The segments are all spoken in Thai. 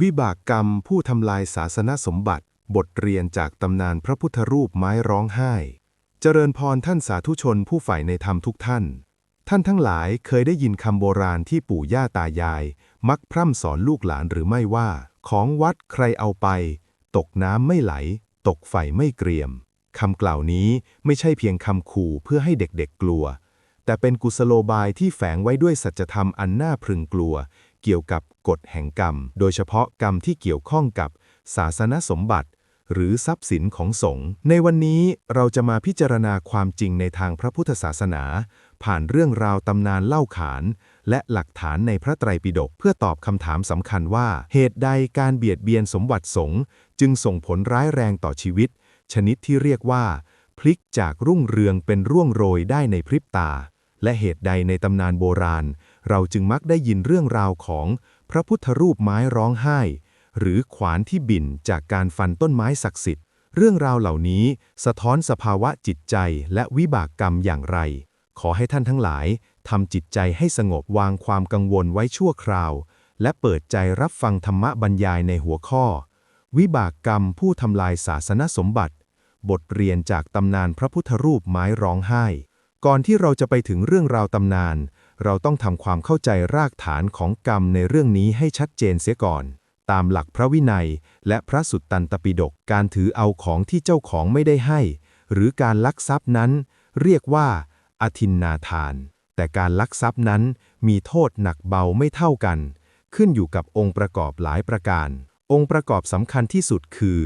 วิบากกรรมผู้ทำลายศาสนสมบัติ บทเรียนจากตำนานพระพุทธรูปไม้ร้องไห้ เจริญพรท่านสาธุชนผู้ใฝ่ในธรรมทุกท่าน ท่านทั้งหลายเคยได้ยินคำโบราณที่ปู่ย่าตายาย มักพร่ำสอนลูกหลานหรือไม่ว่า ของวัดใครเอาไป ตกน้ำไม่ไหล ตกไฟไม่เกรียมคำกล่าวนี้ไม่ใช่เพียงคำขู่เพื่อให้เด็กๆกลัว แต่เป็นกุศโลบายที่แฝงไว้ด้วยสัจธรรมอันน่าพึงกลัว เกี่ยวกับกฎแห่งกรรม โดยเฉพาะกรรมที่เกี่ยวข้องกับศาสนสมบัติ หรือทรัพย์สินของสงฆ์ในวันนี้เราจะมาพิจารณาความจริงในทางพระพุทธศาสนา ผ่านเรื่องราวตำนานเล่าขาน และหลักฐานในพระไตรปิฎกเพื่อตอบคำถามสำคัญว่า เหตุใดการเบียดเบียนสมบัติสงฆ์จึงส่งผลร้ายแรงต่อชีวิต ชนิดที่เรียกว่า พลิกจากรุ่งเรืองเป็นร่วงโรยได้ในพริบตา และเหตุใดในตำนานโบราณ เราจึงมักได้ยินเรื่องราวของพระพุทธรูปไม้ร้องไห้ หรือขวานที่บิ่นจากการฟันต้นไม้ศักดิ์สิทธิ์ เรื่องราวเหล่านี้สะท้อนสภาวะจิตใจและวิบากกรรมอย่างไร ขอให้ท่านทั้งหลายทำจิตใจให้สงบวางความกังวลไว้ชั่วคราว และเปิดใจรับฟังธรรมบรรยายในหัวข้อ วิบากกรรมผู้ทำลายศาสนสมบัติ บทเรียนจากตำนานพระพุทธรูปไม้ร้องไห้ ก่อนที่เราจะไปถึงเรื่องราวตำนาน เราต้องทำความเข้าใจรากฐานของกรรมในเรื่องนี้ให้ชัดเจนเสียก่อน ตามหลักพระวินัย และพระสุตตันตปิฎกการถือเอาของที่เจ้าของไม่ได้ให้ หรือการลักทรัพย์นั้น เรียกว่าอทินนาทาน แต่การลักทรัพย์นั้นมีโทษหนักเบาไม่เท่ากัน ขึ้นอยู่กับองค์ประกอบหลายประการ องค์ประกอบสำคัญที่สุดคือ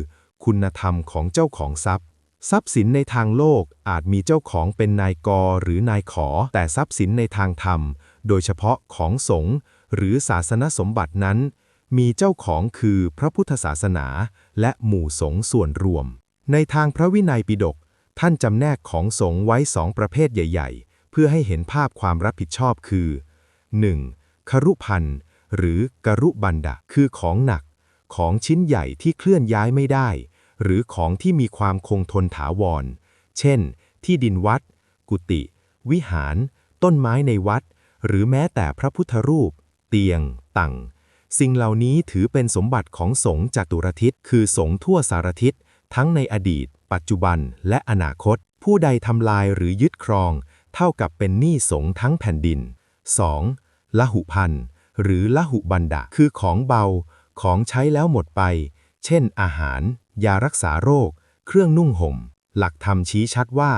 คุณธรรมของเจ้าของทรัพย์ ทรัพย์สินในทางโลกอาจมีเจ้าของเป็นนายกหรือนายขอ แต่ทรัพย์สินในทางธรรม โดยเฉพาะของสงฆ์หรือศาสนสมบัตินั้น มีเจ้าของคือพระพุทธศาสนา และหมู่สงฆ์ส่วนรวม ในทางพระวินัยปิฎกท่านจำแนกของสงฆ์ไว้สองประเภทใหญ่ ๆ เพื่อให้เห็นภาพความรับผิดชอบคือ 1. ครุพันธ์หรือกรุบันดะคือของหนัก ของชิ้นใหญ่ที่เคลื่อนย้ายไม่ได้ หรือของที่มีความคงทนถาวร เช่น ที่ดินวัด กุฏิ วิหาร ต้นไม้ในวัด หรือแม้แต่พระพุทธรูป เตียง ตังสิ่งเหล่านี้ถือเป็นสมบัติของสงฆ์จตุรทิศ คือสงฆ์ทั่วสารทิศ ทั้งในอดีต ปัจจุบัน และอนาคต ผู้ใดทำลายหรือยึดครอง เท่ากับเป็นหนี้สงฆ์ทั้งแผ่นดิน 2. ละหุพันธ์หรือละหุบันดะ คือของเบา ของใช้แล้วหมดไป เช่น อาหาร ยารักษาโรค เครื่องนุ่งห่ม หลักธรรมชี้ชัดว่า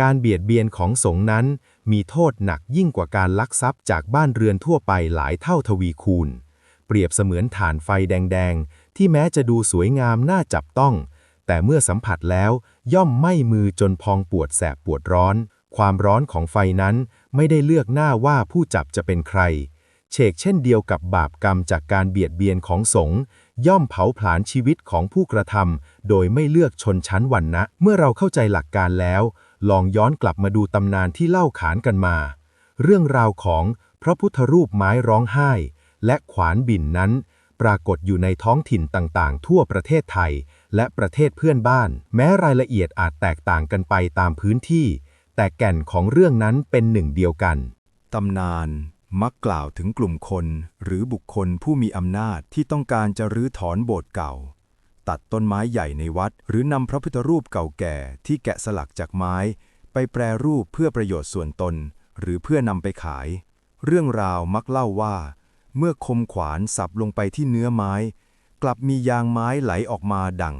การเบียดเบียนของสงฆ์นั้น มีโทษหนักยิ่งกว่าการลักทรัพย์จากบ้านเรือนทั่วไปหลายเท่าทวีคูณ เปรียบเสมือนฐานไฟแดงๆ ที่แม้จะดูสวยงามน่าจับต้อง แต่เมื่อสัมผัสแล้วย่อมไหม้มือจนพองปวดแสบปวดร้อน ความร้อนของไฟนั้นไม่ได้เลือกหน้าว่าผู้จับจะเป็นใครเชกเช่นเดียวกับบาปกรรมจากการเบียดเบียนของสงฆ์ ย่อมเผาผลาญชีวิตของผู้กระทำโดยไม่เลือกชนชั้นวรรณะ เมื่อเราเข้าใจหลักการแล้ว ลองย้อนกลับมาดูตำนานที่เล่าขานกันมา เรื่องราวของพระพุทธรูปไม้ร้องไห้ และขวานบินนั้น ปรากฏอยู่ในท้องถิ่นต่างๆ ทั่วประเทศไทย และประเทศเพื่อนบ้าน แม้รายละเอียดอาจแตกต่างกันไปตามพื้นที่ แต่แก่นของเรื่องนั้นเป็นหนึ่งเดียวกันตำนาน มักกล่าวถึงกลุ่มคนหรือบุคคลผู้มีอำนาจที่ต้องการจะรื้อถอนโบสถ์เก่า ตัดต้นไม้ใหญ่ในวัด หรือนำพระพุทธรูปเก่าแก่ที่แกะสลักจากไม้ ไปแปรรูปเพื่อประโยชน์ส่วนตน หรือเพื่อนำไปขาย เรื่องราวมักเล่าว่า เมื่อคมขวานสับลงไปที่เนื้อไม้ กลับมียางไม้ไหลออกมาดัง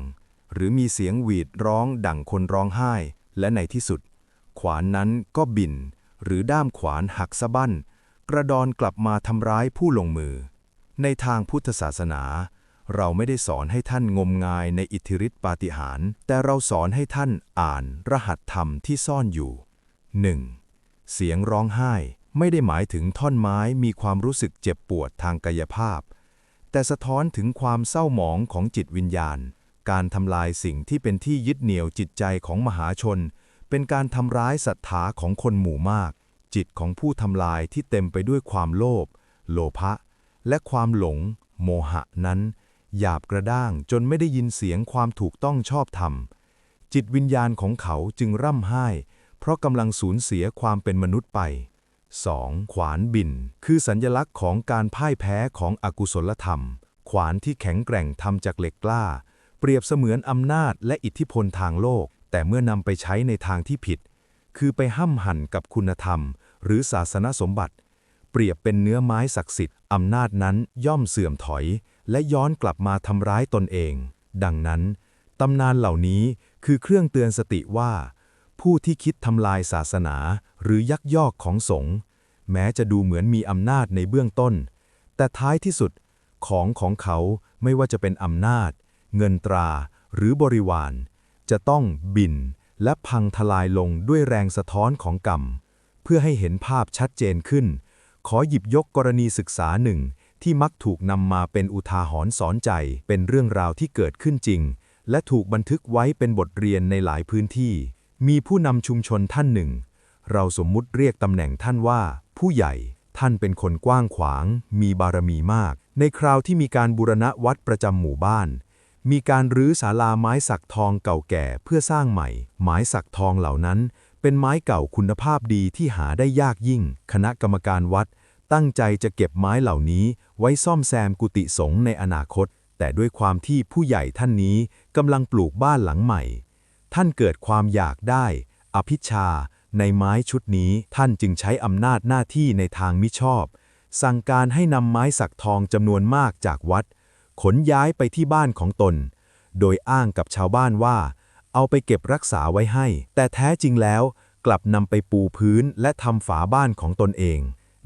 หรือมีเสียงหวีดร้องดังคนร้องไห้ และในที่สุด ขวานนั้นก็บิน หรือด้ามขวานหักสะบั้น กระดอนกลับมาทำร้ายผู้ลงมือ ในทางพุทธศาสนา เราไม่ได้สอนให้ท่านงมงายในอิทธิฤทธิปาฏิหาริย์แต่เราสอนให้ท่านอ่านรหัสธรรมที่ซ่อนอยู่ 1. เสียงร้องไห้ไม่ได้หมายถึงท่อนไม้มีความรู้สึกเจ็บปวดทางกายภาพ แต่สะท้อนถึงความเศร้าหมองของจิตวิญญาณ การทำลายสิ่งที่เป็นที่ยึดเหนี่ยวจิตใจของมหาชน เป็นการทำร้ายศรัทธาของคนหมู่มาก จิตของผู้ทำลายที่เต็มไปด้วยความโลภ โลภะ และความหลง โมหะนั้น หยาบกระด้างจนไม่ได้ยินเสียงความถูกต้องชอบธรรม จิตวิญญาณของเขาจึงร่ำไห้ เพราะกำลังสูญเสียความเป็นมนุษย์ไป 2. ขวานบิน คือสัญญลักษณ์ของการพ่ายแพ้ของอกุศลธรรม ขวานที่แข็งแกร่งทำจากเหล็กกล้า เปรียบเสมือนอำนาจและอิทธิพลทางโลก แต่เมื่อนำไปใช้ในทางที่ผิด คือไปห้ำหั่นกับคุณธรรม หรือศาสนสมบัติ เปรียบเป็นเนื้อไม้ศักดิ์สิทธิ์อำนาจนั้นย่อมเสื่อมถอย และย้อนกลับมาทำร้ายตนเอง ดังนั้น ตำนานเหล่านี้คือเครื่องเตือนสติว่า ผู้ที่คิดทำลายศาสนาหรือยักยอกของสงฆ์แม้จะดูเหมือนมีอำนาจในเบื้องต้น แต่ท้ายที่สุดของของเขาไม่ว่าจะเป็นอำนาจ เงินตรา หรือบริวาร จะต้องบินและพังทลายลงด้วยแรงสะท้อนของกรรม เพื่อให้เห็นภาพชัดเจนขึ้น ขอหยิบยกกรณีศึกษาหนึ่งที่มักถูกนำมาเป็นอุทาหรณ์สอนใจ เป็นเรื่องราวที่เกิดขึ้นจริง และถูกบันทึกไว้เป็นบทเรียนในหลายพื้นที่ มีผู้นำชุมชนท่านหนึ่ง เราสมมุติเรียกตำแหน่งท่านว่า ผู้ใหญ่ ท่านเป็นคนกว้างขวาง มีบารมีมาก ในคราวที่มีการบูรณะวัดประจำหมู่บ้าน มีการรื้อศาลาไม้สักทองเก่าแก่เพื่อสร้างใหม่ ไม้สักทองเหล่านั้น เป็นไม้เก่าคุณภาพดีที่หาได้ยากยิ่ง คณะกรรมการวัด ตั้งใจจะเก็บไม้เหล่านี้ ไว้ซ่อมแซมกุฏิสงฆ์ในอนาคต แต่ด้วยความที่ผู้ใหญ่ท่านนี้กำลังปลูกบ้านหลังใหม่ ท่านเกิดความอยากได้ อภิชา ในไม้ชุดนี้ท่านจึงใช้อำนาจหน้าที่ในทางมิชอบ สั่งการให้นำไม้สักทองจำนวนมากจากวัด ขนย้ายไปที่บ้านของตน โดยอ้างกับชาวบ้านว่า เอาไปเก็บรักษาไว้ให้ แต่แท้จริงแล้ว กลับนำไปปูพื้นและทำฝาบ้านของตนเอง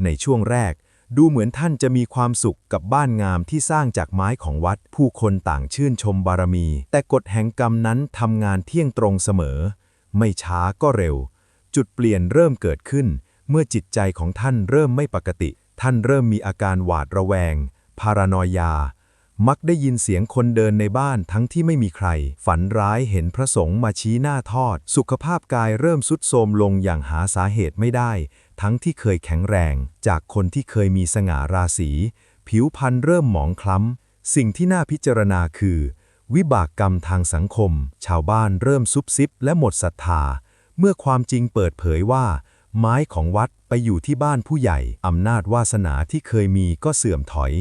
ในช่วงแรก ดูเหมือนท่านจะมีความสุขกับบ้านงามที่สร้างจากไม้ของวัด ผู้คนต่างชื่นชมบารมี แต่กฎแห่งกรรมนั้นทำงานเที่ยงตรงเสมอ ไม่ช้าก็เร็ว จุดเปลี่ยนเริ่มเกิดขึ้น เมื่อจิตใจของท่านเริ่มไม่ปกติ ท่านเริ่มมีอาการหวาดระแวง พารานอยา มักได้ยินเสียงคนเดินในบ้านทั้งที่ไม่มีใคร ฝันร้ายเห็นพระสงฆ์มาชี้หน้าทอด สุขภาพกายเริ่มสุดโทรมลงอย่างหาสาเหตุไม่ได้ ทั้งที่เคยแข็งแรง จากคนที่เคยมีสง่าราศีผิวพรรณเริ่มหมองคล้ำ สิ่งที่น่าพิจารณาคือ วิบากกรรมทางสังคม ชาวบ้านเริ่มซุบซิบและหมดศรัทธา เมื่อความจริงเปิดเผยว่า ไม้ของวัดไปอยู่ที่บ้านผู้ใหญ่อำนาจวาสนาที่เคยมีก็เสื่อมถอย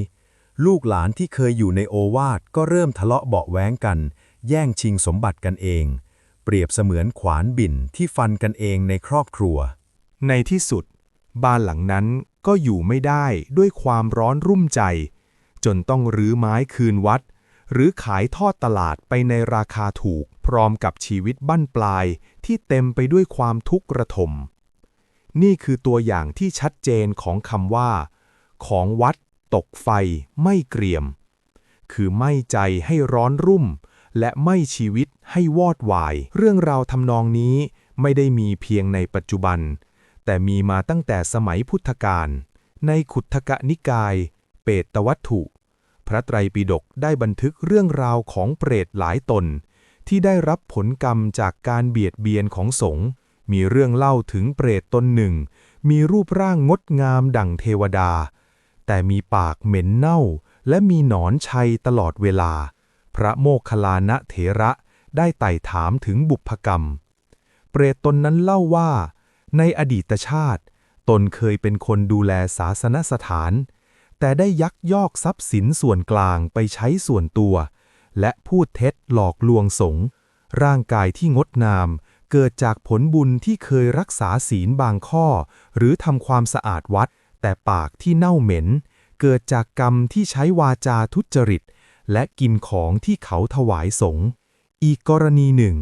ลูกหลานที่เคยอยู่ในโอวาทก็เริ่มทะเลาะเบาแว้งกัน แย่งชิงสมบัติกันเอง เปรียบเสมือนขวานบิ่นที่ฟันกันเองในครอบครัว ในที่สุด บ้านหลังนั้นก็อยู่ไม่ได้ด้วยความร้อนรุ่มใจ จนต้องรื้อไม้คืนวัด หรือขายทอดตลาดไปในราคาถูกพร้อมกับชีวิตบั้นปลายที่เต็มไปด้วยความทุกข์ระทมนี่คือตัวอย่างที่ชัดเจนของคำว่า ของวัด ตกไฟไม่เกรียม คือไม่ใจให้ร้อนรุ่ม และไม่ชีวิตให้วอดวาย เรื่องราวทำนองนี้ไม่ได้มีเพียงในปัจจุบัน แต่มีมาตั้งแต่สมัยพุทธกาลในขุททกนิกาย เปตวัตถุ พระไตรปิฎกได้บันทึกเรื่องราวของเปรตหลายตน ที่ได้รับผลกรรมจากการเบียดเบียนของสงฆ์มีเรื่องเล่าถึงเปรตตนหนึ่ง มีรูปร่างงดงามดั่งเทวดา แต่มีปากเหม็นเน่า และมีหนอนชัยตลอดเวลา พระโมคคัลลานะเถระได้ไต่ถามถึงบุพกรรม เปรตตนนั้นเล่าว่า ในอดีตชาติ ตนเคยเป็นคนดูแลศาสนสถาน แต่ได้ยักยอกทรัพย์สินส่วนกลางไปใช้ส่วนตัว และพูดเท็จหลอกลวงสงฆ์ร่างกายที่งดงาม เกิดจากผลบุญที่เคยรักษาศีลบางข้อ หรือทำความสะอาดวัด แต่ปากที่เน่าเหม็น เกิดจากกรรมที่ใช้วาจาทุจริต และกินของที่เขาถวายสงฆ์อีกกรณีหนึ่ง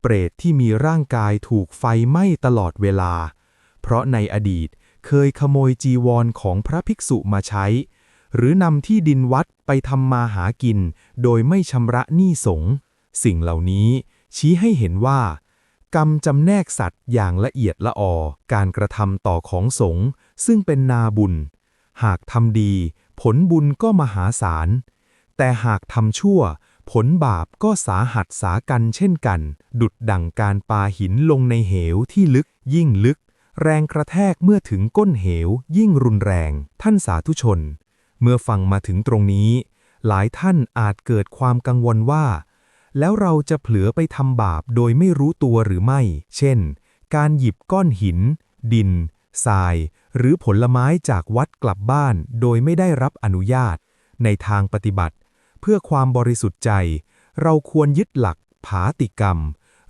เปรตที่มีร่างกายถูกไฟไหม้ตลอดเวลา เพราะในอดีตเคยขโมยจีวรของพระภิกษุมาใช้ หรือนำที่ดินวัดไปทำมาหากิน โดยไม่ชำระหนี้สงฆ์สิ่งเหล่านี้ชี้ให้เห็นว่า กรรมจำแนกสัตว์อย่างละเอียดละออการกระทำต่อของสงฆ์ ซึ่งเป็นนาบุญ หากทำดี ผลบุญก็มหาศาล แต่หากทำชั่ว ผลบาปก็สาหัสสากันเช่นกัน ดุดดั่งการปาหินลงในเหวที่ลึกยิ่งลึก แรงกระแทกเมื่อถึงก้นเหวยิ่งรุนแรง ท่านสาธุชน เมื่อฟังมาถึงตรงนี้ หลายท่านอาจเกิดความกังวลว่า แล้วเราจะเผลอไปทำบาปโดยไม่รู้ตัวหรือไม่ เช่น การหยิบก้อนหิน ดิน ทราย หรือผลไม้จากวัดกลับบ้านโดยไม่ได้รับอนุญาต ในทางปฏิบัติ เพื่อความบริสุทธิ์ใจ เราควรยึดหลัก ผาติกรรม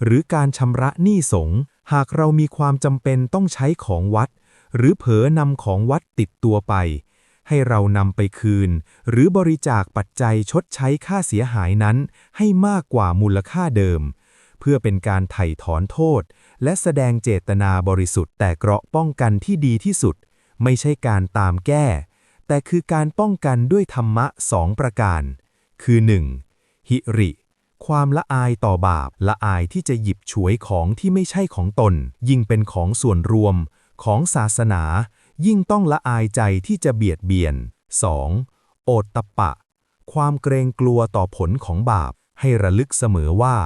หรือการชำระหนี้สงหากเรามีความจำเป็นต้องใช้ของวัด หรือเผลอนำของวัดติดตัวไป ให้เรานำไปคืน หรือบริจาคปัจจัยชดใช้ค่าเสียหายนั้น ให้มากกว่ามูลค่าเดิม เพื่อเป็นการไถ่ถอนโทษ และแสดงเจตนาบริสุทธิ์แต่เกราะป้องกันที่ดีที่สุด ไม่ใช่การตามแก้ แต่คือการป้องกันด้วยธรรมะสองประการ คือ 1. หิริ ความละอายต่อบาปละอายที่จะหยิบฉวยของที่ไม่ใช่ของตน ยิ่งเป็นของส่วนรวม ของศาสนา ยิ่งต้องละอายใจที่จะเบียดเบียน 2. โอตตปปะ ความเกรงกลัวต่อผลของบาปให้ระลึกเสมอว่า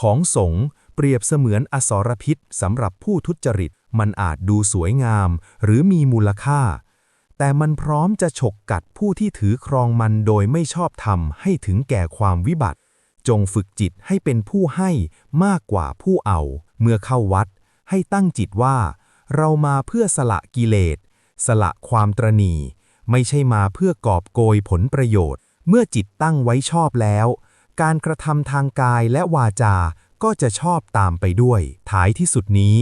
ของสงฆ์เปรียบเสมือนอสรพิษสำหรับผู้ทุจริต มันอาจดูสวยงาม หรือมีมูลค่า แต่มันพร้อมจะฉกกัดผู้ที่ถือครองมันโดยไม่ชอบธรรมให้ถึงแก่ความวิบัติ จงฝึกจิตให้เป็นผู้ให้มากกว่าผู้เอา เมื่อเข้าวัด ให้ตั้งจิตว่า เรามาเพื่อสละกิเลส สละความตรณี ไม่ใช่มาเพื่อกอบโกยผลประโยชน์ เมื่อจิตตั้งไว้ชอบแล้ว การกระทำทางกายและวาจา ก็จะชอบตามไปด้วย ท้ายที่สุดนี้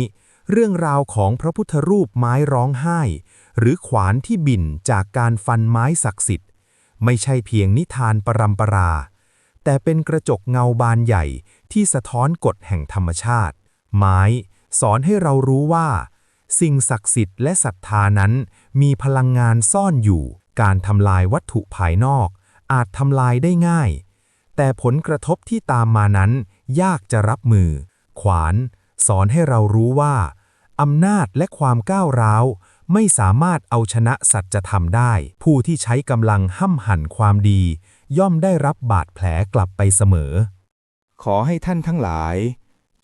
เรื่องราวของพระพุทธรูปไม้ร้องไห้ หรือขวานที่บิ่นจากการฟันไม้ศักดิ์สิทธิ์ ไม่ใช่เพียงนิทานปรำปรา แต่เป็นกระจกเงาบานใหญ่ที่สะท้อนกฎแห่งธรรมชาติ ไม้สอนให้เรารู้ว่า สิ่งศักดิ์สิทธิ์และศรัทธานั้น มีพลังงานซ่อนอยู่ การทำลายวัตถุภายนอก อาจทำลายได้ง่าย แต่ผลกระทบที่ตามมานั้น ยากจะรับมือ ขวาน สอนให้เรารู้ว่า อำนาจและความก้าวร้าว ไม่สามารถเอาชนะสัจธรรมได้ ผู้ที่ใช้กำลังห้ำหั่นความดี ย่อมได้รับบาดแผลกลับไปเสมอ ขอให้ท่านทั้งหลาย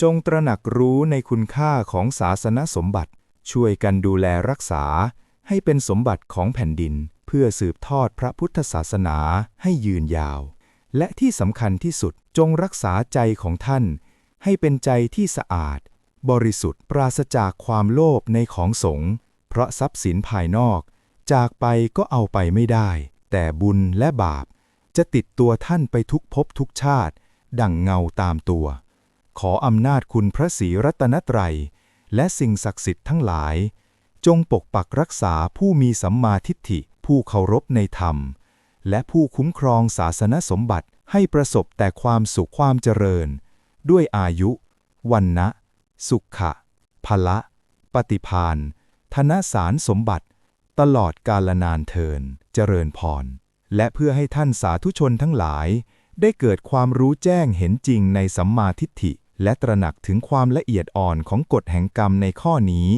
จงตระหนักรู้ในคุณค่าของศาสนสมบัติ ช่วยกันดูแลรักษา ให้เป็นสมบัติของแผ่นดิน เพื่อสืบทอดพระพุทธศาสนาให้ยืนยาว และที่สำคัญที่สุดจงรักษาใจของท่าน ให้เป็นใจที่สะอาด บริสุทธิ์ปราศจากความโลภในของสงฆ์เพราะทรัพย์สินภายนอก จากไปก็เอาไปไม่ได้ แต่บุญและบาป จะติดตัวท่านไปทุกภพทุกชาติ ดั่งเงาตามตัว ขออำนาจคุณพระศรีรัตนตรัย และสิ่งศักดิ์สิทธิ์ทั้งหลาย จงปกปักรักษาผู้มีสัมมาทิฏฐิผู้เคารพในธรรม และผู้คุ้มครองศาสนสมบัติให้ประสบแต่ความสุขความเจริญ ด้วยอายุ วันนะสุขะพละ ปฏิพานธนสารสมบัติ ตลอดกาลนานเทิน เจริญพร และเพื่อให้ท่านสาธุชนทั้งหลาย ได้เกิดความรู้แจ้งเห็นจริงในสัมมาทิฏฐิ และตระหนักถึงความละเอียดอ่อนของกฎแห่งกรรมในข้อนี้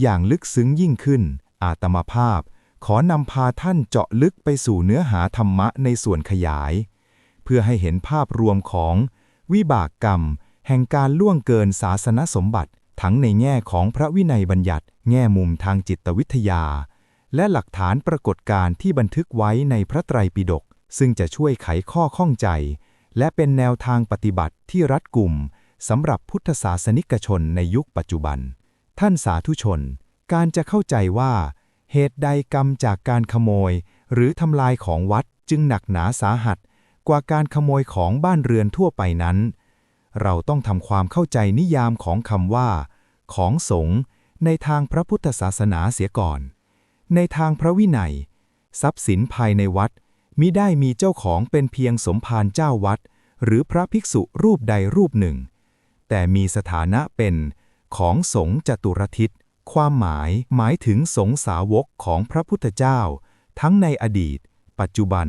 อย่างลึกซึ้งยิ่งขึ้น อาตมาภาพ ขอนำพาท่านเจาะลึกไปสู่เนื้อหาธรรมะในส่วนขยาย เพื่อให้เห็นภาพรวมของ วิบากกรรม แห่งการล่วงเกินศาสนสมบัติ ทั้งในแง่ของพระวินัยบัญญัติ แง่มุมทางจิตวิทยา และหลักฐานปรากฏการที่บันทึกไว้ในพระไตรปิฎกซึ่งจะช่วยไขข้อข้องใจ และเป็นแนวทางปฏิบัติที่รัดกุมสำหรับพุทธศาสนิกชนในยุคปัจจุบัน ท่านสาธุชน การจะเข้าใจว่า เหตุใดกรรมจากการขโมย หรือทำลายของวัดจึงหนักหนาสาหัส กว่าการขโมยของบ้านเรือนทั่วไปนั้น เราต้องทำความเข้าใจนิยามของคำว่า ของสงฆ์ในทางพระพุทธศาสนาเสียก่อน ในทางพระวินัย ทรัพย์สินภายในวัดมิได้มีเจ้าของเป็นเพียงสมภารเจ้าวัด หรือพระภิกษุรูปใดรูปหนึ่ง แต่มีสถานะเป็นของสงฆ์จตุรทิศ ความหมายหมายถึงสงสาวกของพระพุทธเจ้า ทั้งในอดีต ปัจจุบัน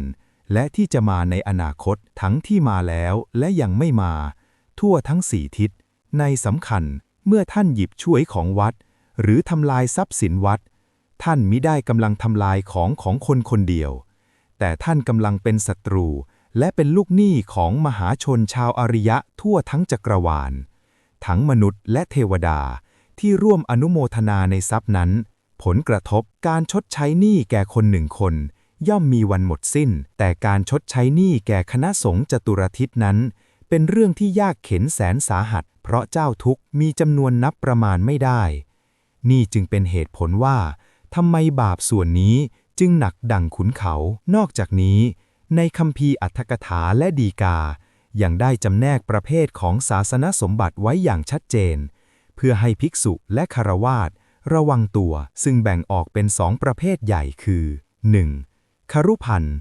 และที่จะมาในอนาคตทั้งที่มาแล้วและยังไม่มา ทั่วทั้งสี่ทิศ ในสำคัญเมื่อท่านหยิบช่วยของวัด หรือทำลายทรัพย์สินวัด ท่านมิได้กำลังทำลายของของคนคนเดียว แต่ท่านกำลังเป็นศัตรู และเป็นลูกหนี้ของมหาชนชาวอริยะทั่วทั้งจักรวาล ทั้งมนุษย์และเทวดา ที่ร่วมอนุโมทนาในทรัพย์นั้น ผลกระทบการชดใช้หนี้แก่คนหนึ่งคน ย่อมมีวันหมดสิ้น แต่การชดใช้หนี้แก่คณะสงฆ์จตุรทิศนั้น เป็นเรื่องที่ยากเข็นแสนสาหัส เพราะเจ้าทุกข์มีจำนวนนับประมาณไม่ได้ นี่จึงเป็นเหตุผลว่าทำไมบาปส่วนนี้จึงหนักดังขุนเขา นอกจากนี้ ในคัมภีอัตถกถาและดีกา ยังได้จำแนกประเภทของศาสนสมบัติไว้อย่างชัดเจน เพื่อให้ภิกษุและคารวาสระวังตัวซึ่งแบ่งออกเป็นสองประเภทใหญ่คือ 1. คารุพันธ์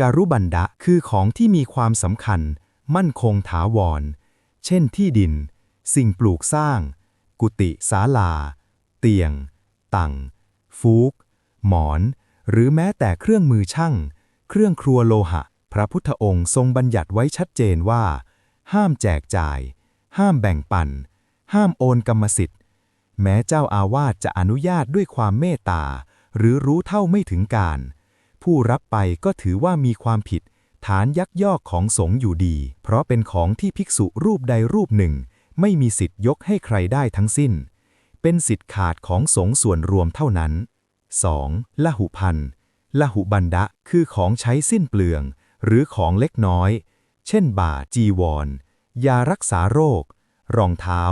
การุบันดะคือของที่มีความสำคัญ มั่นคงถาวร เช่นที่ดิน สิ่งปลูกสร้าง กุฏิศาลา เตียง ตังฟูก หมอน หรือแม้แต่เครื่องมือช่าง เครื่องครัวโลหะ พระพุทธองค์ทรงบัญญัติไว้ชัดเจนว่า ห้ามแจกจ่าย ห้ามแบ่งปัน ห้ามโอนกรรมสิทธิ์ แม้เจ้าอาวาสจะอนุญาตด้วยความเมตตา หรือรู้เท่าไม่ถึงการ ผู้รับไปก็ถือว่ามีความผิด ฐานยักยอกของสงฆ์อยู่ดี เพราะเป็นของที่ภิกษุรูปใดรูปหนึ่ง ไม่มีสิทธิ์ยกให้ใครได้ทั้งสิ้น เป็นสิทธิ์ขาดของสงฆ์ส่วนรวมเท่านั้น 2. ละหุพันธ์ละหุบันดะคือของใช้สิ้นเปลือง หรือของเล็กน้อย เช่นบาทจีวร ยารักษาโรค รองเท้า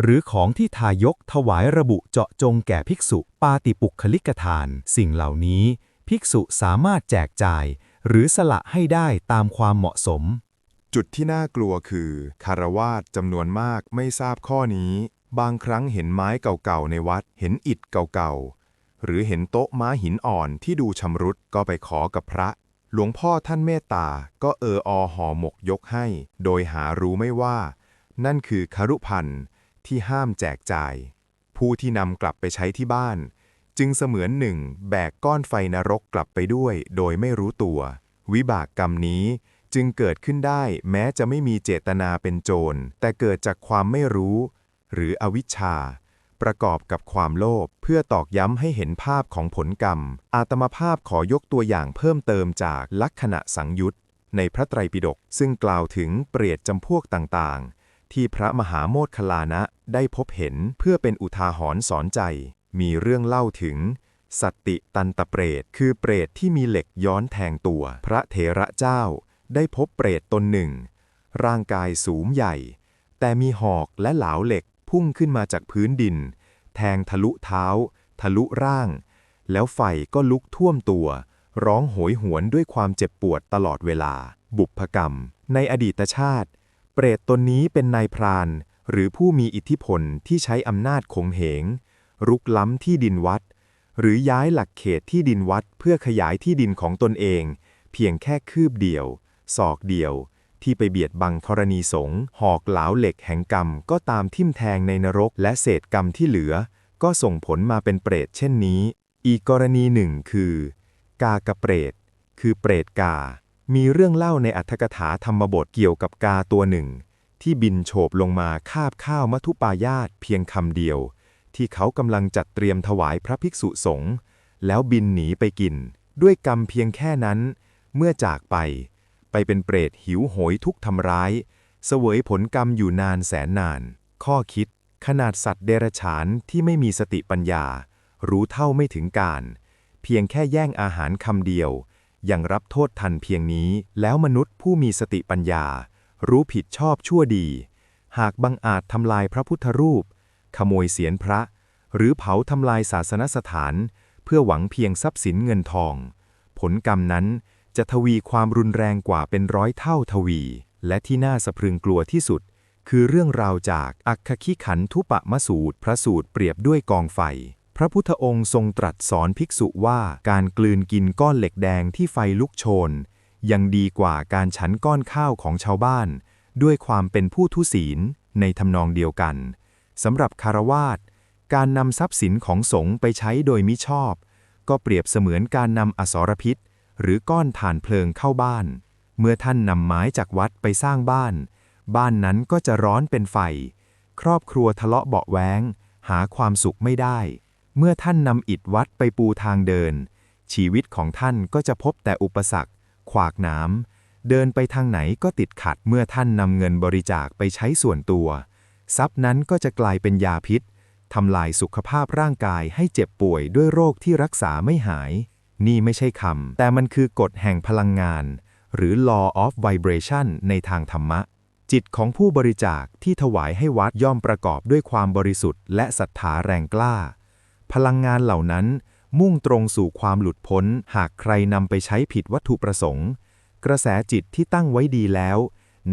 หรือของที่ทายกถวายระบุเจาะจงแก่ภิกษุปาติปุคลิกทาน สิ่งเหล่านี้ ภิกษุสามารถแจกจ่าย หรือสละให้ได้ตามความเหมาะสม จุดที่น่ากลัวคือคารวาสจำนวนมากไม่ทราบข้อนี้ บางครั้งเห็นไม้เก่าๆในวัด เห็นอิฐเก่าๆ หรือเห็นโต๊ะม้าหินอ่อนที่ดูชำรุดก็ไปขอกับพระ หลวงพ่อท่านเมตตาก็เอออห่อหมกยกให้ โดยหารู้ไม่ว่า นั่นคือคารุพันธ์ ที่ห้ามแจกจ่าย ผู้ที่นำกลับไปใช้ที่บ้าน จึงเสมือนหนึ่ง แบกก้อนไฟนรกกลับไปด้วย โดยไม่รู้ตัว วิบากกรรมนี้จึงเกิดขึ้นได้แม้จะไม่มีเจตนาเป็นโจร แต่เกิดจากความไม่รู้ หรืออวิชชา ประกอบกับความโลภเพื่อตอกย้ำให้เห็นภาพของผลกรรม อาตมาภาพขอยกตัวอย่างเพิ่มเติมจากลักษณะสังยุตในพระไตรปิฎกซึ่งกล่าวถึงเปรียดจำพวกต่างๆ ที่พระมหาโมคคลานะได้พบเห็นเพื่อเป็นอุทาหรณ์สอนใจ มีเรื่องเล่าถึง สัตติตันตเปรต คือเปรตที่มีเหล็กย้อนแทงตัว พระเถระเจ้า ได้พบเปรตตนหนึ่ง ร่างกายสูงใหญ่ แต่มีหอกและเหลาเหล็กพุ่งขึ้นมาจากพื้นดิน แทงทะลุเท้า ทะลุร่าง แล้วไฟก็ลุกท่วมตัว ร้องโหยหวนด้วยความเจ็บปวดตลอดเวลา บุพกรรม ในอดีตชาติ เปรตตนนี้เป็นนายพราน หรือผู้มีอิทธิพลที่ใช้อำนาจข่มเหง รุกล้ำที่ดินวัด หรือย้ายหลักเขตที่ดินวัดเพื่อขยายที่ดินของตนเอง เพียงแค่คืบเดียว ศอกเดียว ที่ไปเบียดบังธรณีสงหอกเหลาเหล็กแห่งกรรมก็ตามทิ่มแทงในนรกและเศษกรรมที่เหลือ ก็ส่งผลมาเป็นเปรตเช่นนี้ อีกกรณีหนึ่งคือ กากระเปรต คือเปรตกา มีเรื่องเล่าในอัตถกถาธรรมบทเกี่ยวกับกาตัวหนึ่ง ที่บินโฉบลงมาคาบข้าวมัทุปายาตเพียงคำเดียว ที่เขากำลังจัดเตรียมถวายพระภิกษุสงฆ์แล้วบินหนีไปกิน ด้วยกรรมเพียงแค่นั้น เมื่อจากไป ไปเป็นเปรตหิวโหยทุกทำร้าย เสวยผลกรรมอยู่นานแสนนาน ข้อคิด ขนาดสัตว์เดรัจฉานที่ไม่มีสติปัญญา รู้เท่าไม่ถึงการ เพียงแค่แย่งอาหารคำเดียว ยังรับโทษทันเพียงนี้ แล้วมนุษย์ผู้มีสติปัญญา รู้ผิดชอบชั่วดี หากบังอาจทำลายพระพุทธรูป ขโมยเสียนพระ หรือเผาทำลายศาสนสถาน เพื่อหวังเพียงทรัพย์สินเงินทอง ผลกรรมนั้นจะทวีความรุนแรงกว่าเป็นร้อยเท่าทวี และที่น่าสะพรึงกลัวที่สุด คือเรื่องราวจากอักขคิขันทุปะมสูตร พระสูตรเปรียบด้วยกองไฟ พระพุทธองค์ทรงตรัสสอนภิกษุว่าการกลืนกินก้อนเหล็กแดงที่ไฟลุกโชน ยังดีกว่าการฉันก้อนข้าวของชาวบ้าน ด้วยความเป็นผู้ทุศีลในทำนองเดียวกันสำหรับคารวาสการนำทรัพย์สินของสงฆ์ไปใช้โดยมิชอบ ก็เปรียบเสมือนการนำอสรพิษ หรือก้อนถ่านเพลิงเข้าบ้าน เมื่อท่านนำไม้จากวัดไปสร้างบ้าน บ้านนั้นก็จะร้อนเป็นไฟ ครอบครัวทะเลาะเบาะแว้งหาความสุขไม่ได้ เมื่อท่านนำอิฐวัดไปปูทางเดิน ชีวิตของท่านก็จะพบแต่อุปสรรค ขวากน้ำเดินไปทางไหนก็ติดขัดเมื่อท่านนำเงินบริจาคไปใช้ส่วนตัว ทรัพย์นั้นก็จะกลายเป็นยาพิษทำลายสุขภาพร่างกายให้เจ็บป่วยด้วยโรคที่รักษาไม่หาย นี่ไม่ใช่คำ แต่มันคือกฎแห่งพลังงาน หรือ law of vibration ในทางธรรมะ จิตของผู้บริจาคที่ถวายให้วัดย่อมประกอบด้วยความบริสุทธิ์และศรัทธาแรงกล้า พลังงานเหล่านั้นมุ่งตรงสู่ความหลุดพ้น หากใครนำไปใช้ผิดวัตถุประสงค์ กระแสจิตที่ตั้งไว้ดีแล้ว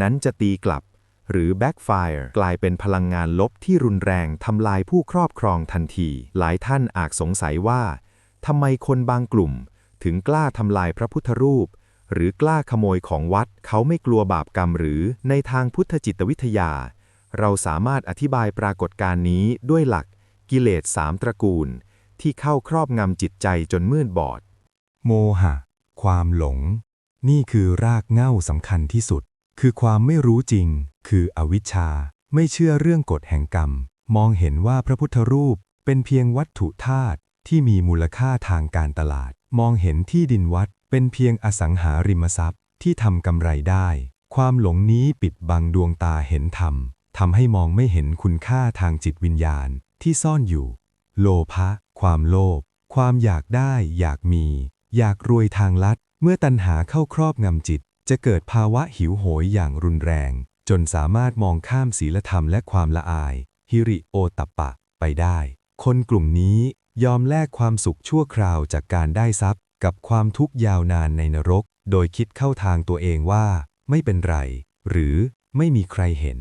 นั้นจะตีกลับ หรือ backfire กลายเป็นพลังงานลบที่รุนแรงทำลายผู้ครอบครองทันที หลายท่านอาจสงสัยว่าทำไมคนบางกลุ่ม ถึงกล้าทำลายพระพุทธรูป หรือกล้าขโมยของวัด เขาไม่กลัวบาปกรรมหรือในทางพุทธจิตวิทยา เราสามารถอธิบายปรากฏการณ์นี้ด้วยหลัก กิเลสสามตระกูล ที่เข้าครอบงำจิตใจจนมืดบอด โมหะ ความหลง นี่คือรากเหง้าสำคัญที่สุด คือความไม่รู้จริง คืออวิชชา ไม่เชื่อเรื่องกฎแห่งกรรม มองเห็นว่าพระพุทธรูปเป็นเพียงวัตถุธาตุที่มีมูลค่าทางการตลาด มองเห็นที่ดินวัดเป็นเพียงอสังหาริมทรัพย์ที่ทำกำไรได้ ความหลงนี้ปิดบังดวงตาเห็นธรรมทำให้มองไม่เห็นคุณค่าทางจิตวิญญาณ ที่ซ่อนอยู่ โลภะ ความโลภ ความอยากได้ อยากมี อยากรวยทางลัด เมื่อตัณหาเข้าครอบงำจิต จะเกิดภาวะหิวโหยอย่างรุนแรง จนสามารถมองข้ามศีลธรรมและความละอาย ฮิริโอตัปปะ ไปได้ คนกลุ่มนี้ยอมแลกความสุขชั่วคราวจากการได้ทรัพย์ กับความทุกข์ยาวนานในนรก โดยคิดเข้าทางตัวเองว่า ไม่เป็นไร หรือไม่มีใครเห็น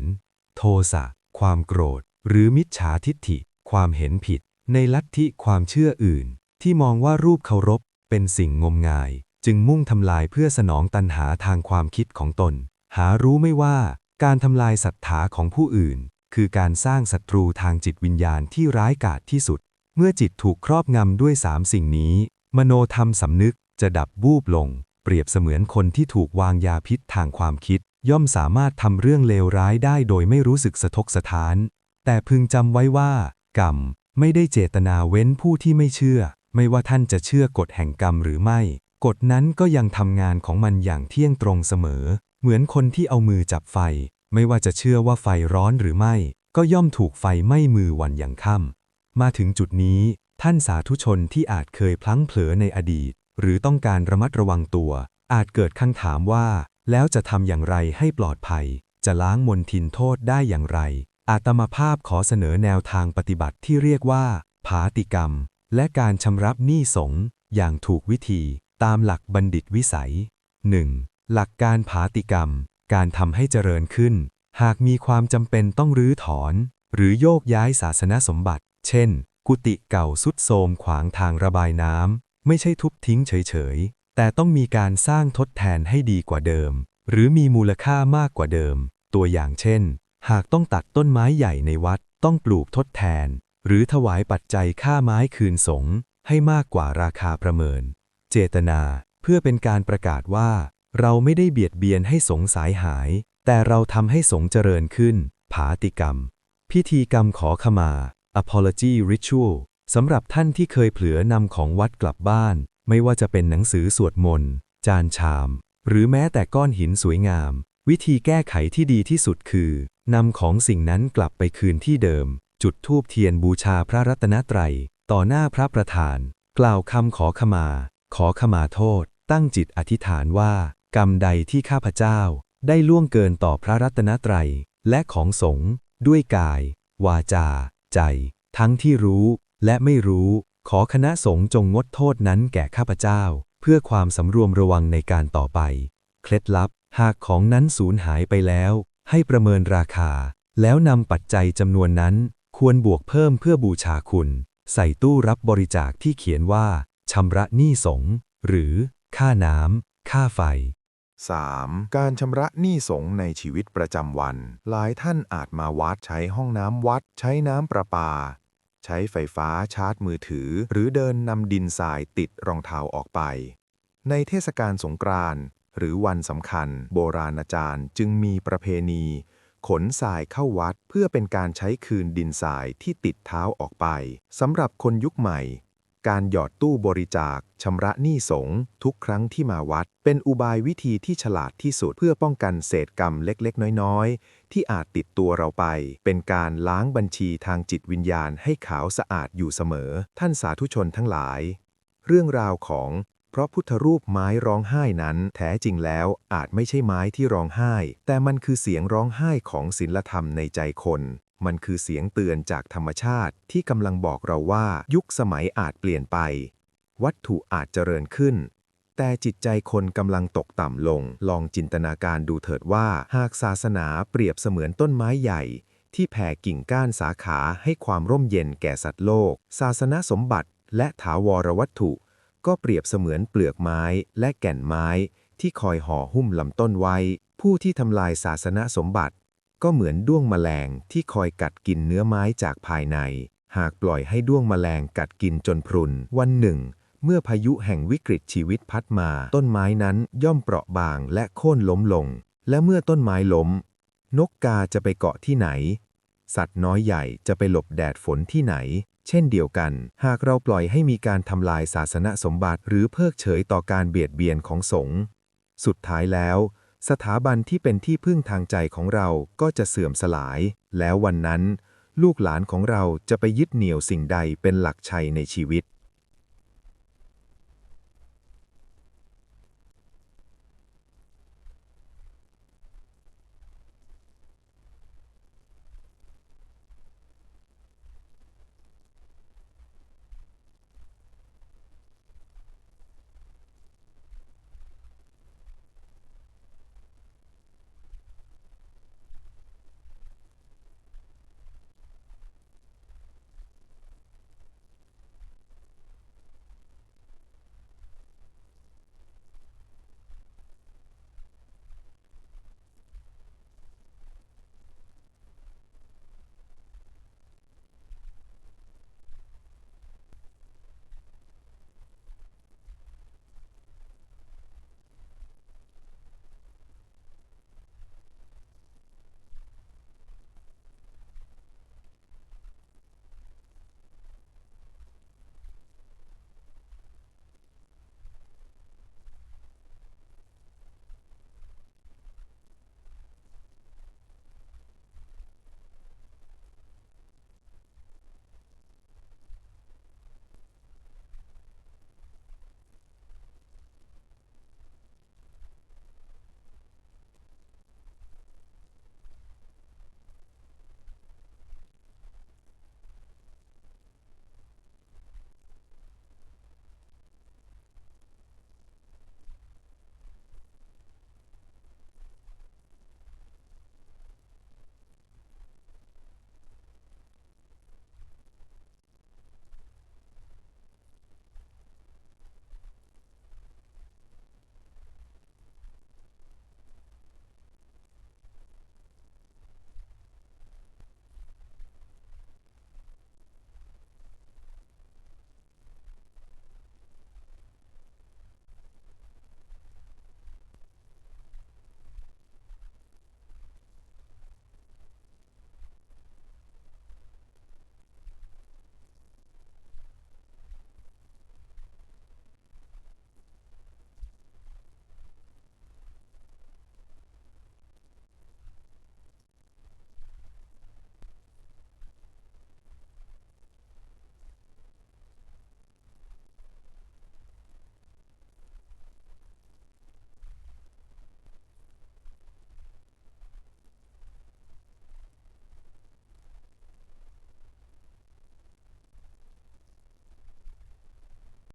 โทสะ ความโกรธ หรือมิจฉาทิฏฐิ ความเห็นผิด ในลัทธิความเชื่ออื่น ที่มองว่ารูปเคารพเป็นสิ่งงมงาย จึงมุ่งทำลายเพื่อสนองตันหาทางความคิดของตน หารู้ไม่ว่าการทำลายศรัทธาของผู้อื่น คือการสร้างศัตรูทางจิตวิญญาณที่ร้ายกาจที่สุด เมื่อจิตถูกครอบงำด้วยสามสิ่งนี้ มโนธรรมสำนึกจะดับบูบลง เปรียบเสมือนคนที่ถูกวางยาพิษทางความคิด ย่อมสามารถทำเรื่องเลวร้ายได้โดยไม่รู้สึกสะทกสะท้าน แต่พึงจำไว้ว่า กรรม ไม่ได้เจตนาเว้นผู้ที่ไม่เชื่อ ไม่ว่าท่านจะเชื่อกฎแห่งกรรมหรือไม่ กฎนั้นก็ยังทำงานของมันอย่างเที่ยงตรงเสมอ เหมือนคนที่เอามือจับไฟ ไม่ว่าจะเชื่อว่าไฟร้อนหรือไม่ ก็ย่อมถูกไฟไหม้มือวันอยังค่ำมาถึงจุดนี้ ท่านสาธุชนที่อาจเคยพลั้งเผลอในอดีต หรือต้องการระมัดระวังตัว อาจเกิดคำถามว่า แล้วจะทำอย่างไรให้ปลอดภัย จะล้างมนทินโทษได้อย่างไร อาตมาภาพขอเสนอแนวทางปฏิบัติที่เรียกว่า ผาติกรรม และการชำระหนี้สงอย่างถูกวิธีตามหลักบัณฑิตวิสัย 1. หลักการผาติกรรม การทำให้เจริญขึ้น หากมีความจำเป็นต้องรื้อถอน หรือโยกย้ายศาสนสมบัติ เช่น กุฏิเก่าสุดโทมขวางทางระบายน้ำไม่ใช่ทุบทิ้งเฉยๆ แต่ต้องมีการสร้างทดแทนให้ดีกว่าเดิม หรือมีมูลค่ามากกว่าเดิม ตัวอย่างเช่น หากต้องตัดต้นไม้ใหญ่ในวัดต้องปลูกทดแทน หรือถวายปัจจัยค่าไม้คืนสงฆ์ให้มากกว่าราคาประเมิน เจตนาเพื่อเป็นการประกาศว่า เราไม่ได้เบียดเบียนให้สงสายหาย แต่เราทำให้สงเจริญขึ้น ผาติกรรม พิธีกรรมขอขมา apology ritual สำหรับท่านที่เคยเผลอนำของวัดกลับบ้าน ไม่ว่าจะเป็นหนังสือสวดมนต์ จานชาม หรือแม้แต่ก้อนหินสวยงาม วิธีแก้ไขที่ดีที่สุดคือ นำของสิ่งนั้นกลับไปคืนที่เดิม จุดธูปเทียนบูชาพระรัตนตรัย ต่อหน้าพระประธาน กล่าวคำขอขมา ขอขมาโทษ ตั้งจิตอธิษฐานว่า กรรมใดที่ข้าพเจ้า ได้ล่วงเกินต่อพระรัตนตรัย และของสงฆ์ด้วยกาย วาจา ใจ ทั้งที่รู้และไม่รู้ ขอคณะสงฆ์จงงดโทษนั้นแก่ข้าพเจ้า เพื่อความสำรวมระวังในการต่อไป เคล็ดลับ หากของนั้นสูญหายไปแล้ว ให้ประเมินราคา แล้วนำปัจจัยจำนวนนั้น ควรบวกเพิ่มเพื่อบูชาคุณ ใส่ตู้รับบริจาคที่เขียนว่าชำระหนี้สงหรือ ค่าน้ำค่าไฟ 3. การชำระหนี้สงในชีวิตประจำวัน หลายท่านอาจมาวัดใช้ห้องน้ำวัด ใช้น้ำประปา ใช้ไฟฟ้าชาร์จมือถือ หรือเดินนำดินทรายติดรองเท้าออกไป ในเทศกาลสงกรานต์ หรือวันสำคัญ โบราณอาจารย์จึงมีประเพณี ขนทรายเข้าวัดเพื่อเป็นการใช้คืนดินทรายที่ติดเท้าออกไปสำหรับคนยุคใหม่ การหยอดตู้บริจาคชำระหนี้สงฆ์ทุกครั้งที่มาวัด เป็นอุบายวิธีที่ฉลาดที่สุดเพื่อป้องกันเศษกรรมเล็กๆ น้อยๆ ที่อาจติดตัวเราไป เป็นการล้างบัญชีทางจิตวิญญาณให้ขาวสะอาดอยู่เสมอ ท่านสาธุชนทั้งหลาย เรื่องราวของ เพราะพุทธรูปไม้ร้องไห้นั้นแท้จริงแล้วอาจไม่ใช่ไม้ที่ร้องไห้ แต่มันคือเสียงร้องไห้ของศีลธรรมในใจคน มันคือเสียงเตือนจากธรรมชาติที่กำลังบอกเราว่ายุคสมัยอาจเปลี่ยนไป วัตถุอาจเจริญขึ้น แต่จิตใจคนกำลังตกต่ำลง ลองจินตนาการดูเถิดว่า หากศาสนาเปรียบเสมือนต้นไม้ใหญ่ ที่แผ่กิ่งก้านสาขาให้ความร่มเย็นแก่สัตว์โลก ศาสนาสมบัติและถาวรวัตถุ ก็เปรียบเสมือนเปลือกไม้และแก่นไม้ ที่คอยห่อหุ้มลำต้นไว้ ผู้ที่ทำลายศาสนสมบัติ ก็เหมือนด้วงแมลงที่คอยกัดกินเนื้อไม้จากภายใน หากปล่อยให้ด้วงแมลงกัดกินจนพรุน วันหนึ่ง เมื่อพายุแห่งวิกฤตชีวิตพัดมา ต้นไม้นั้นย่อมเปราะบางและโค่นล้มลง และเมื่อต้นไม้ล้ม นกกาจะไปเกาะที่ไหน สัตว์น้อยใหญ่จะไปหลบแดดฝนที่ไหน เช่นเดียวกัน หากเราปล่อยให้มีการทำลายศาสนสมบัติ หรือเพิกเฉยต่อการเบียดเบียนของสงฆ์สุดท้ายแล้ว สถาบันที่เป็นที่พึ่งทางใจของเราก็จะเสื่อมสลาย แล้ววันนั้น ลูกหลานของเราจะไปยึดเหนี่ยวสิ่งใดเป็นหลักชัยในชีวิต